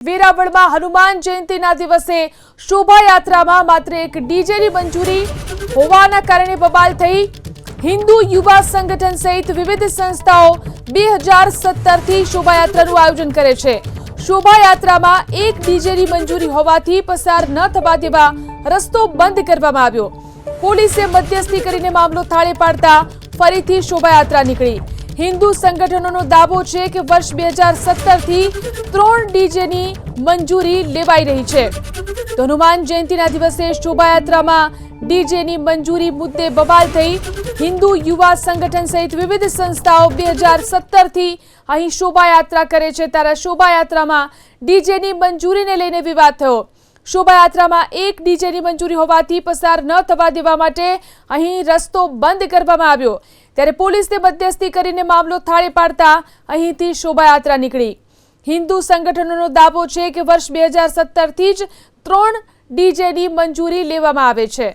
વેરાવળમાં હનુમાન જયંતિના દિવસે શોભાયાત્રામાં માત્ર એક ડીજેની મંજૂરી હોવાના કારણે બબાલ થઈ હિન્દુ યુવા સંગઠન સહિત વિવિધ સંસ્થાઓ બે હજાર સત્તરથી શોભાયાત્રાનું આયોજન કરે છે. શોભાયાત્રામાં એક ડીજેની મંજૂરી હોવાથી પસાર ન થવા દેવા રસ્તો બંધ કરવામાં આવ્યો. પોલીસે મધ્યસ્થી કરીને મામલો થાળે પાડતા ફરીથી શોભાયાત્રા નીકળી. હિન્દુ સંગઠનોનો દાવો છે કે વર્ષ બે હજાર સત્તરથી ત્રણ ડીજેની મંજૂરી લેવાઈ રહી છે. તો હનુમાન જયંતિના દિવસે શોભાયાત્રામાં ડીજેની મંજૂરી મુદ્દે બબાલ થઈ હિન્દુ યુવા સંગઠન સહિત વિવિધ સંસ્થાઓ બે હજાર સત્તરથી અહીં શોભાયાત્રા કરે છે. ત્યારે શોભાયાત્રામાં ડીજેની મંજૂરીને લઈને વિવાદ થયો. શોભાયાત્રામાં એક ડીજેની મંજૂરી હોવાથી પસાર ન થવા દેવા માટે અહીં રસ્તો બંધ કરવામાં આવ્યો. ત્યારે પોલીસને મધ્યસ્થી કરીને મામલો થાળે પાડતા અહીંથી શોભાયાત્રા નીકળી. હિન્દુ સંગઠનોનો દાવો છે કે વર્ષ બે હજાર સત્તરથી જ ત્રણ ડીજેની મંજૂરી લેવામાં આવે છે.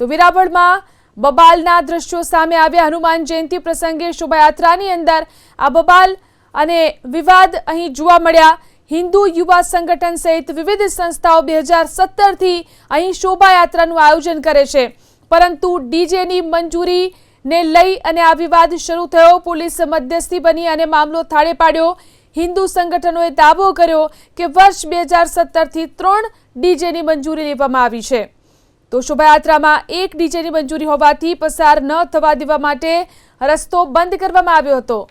તો વેરાવળમાં બબાલના દ્રશ્યો સામે આવ્યા. હનુમાન જયંતિ પ્રસંગે શોભાયાત્રાની અંદર આ બબાલ અને વિવાદ અહીં જોવા મળ્યા. હિન્દુ યુવા સંગઠન સહિત વિવિધ સંસ્થાઓ બે હજાર સત્તરથી અહીં શોભાયાત્રાનું આયોજન કરે છે. પરંતુ ડીજેની મંજૂરીને લઈ અને આ વિવાદ શરૂ થયો, પોલીસ મધ્યસ્થી બની અને મામલો થાળે પાડ્યો. હિન્દુ સંગઠનોએ દાવો કર્યો કે વર્ષ બે હજાર સત્તરથી ત્રણ ડીજેની મંજૂરી લેવામાં આવી છે. તો શોભાયાત્રામાં એક ડીજેની મંજૂરી હોવાથી પસાર ન થવા દેવા માટે રસ્તો બંધ કરવામાં આવ્યો હતો.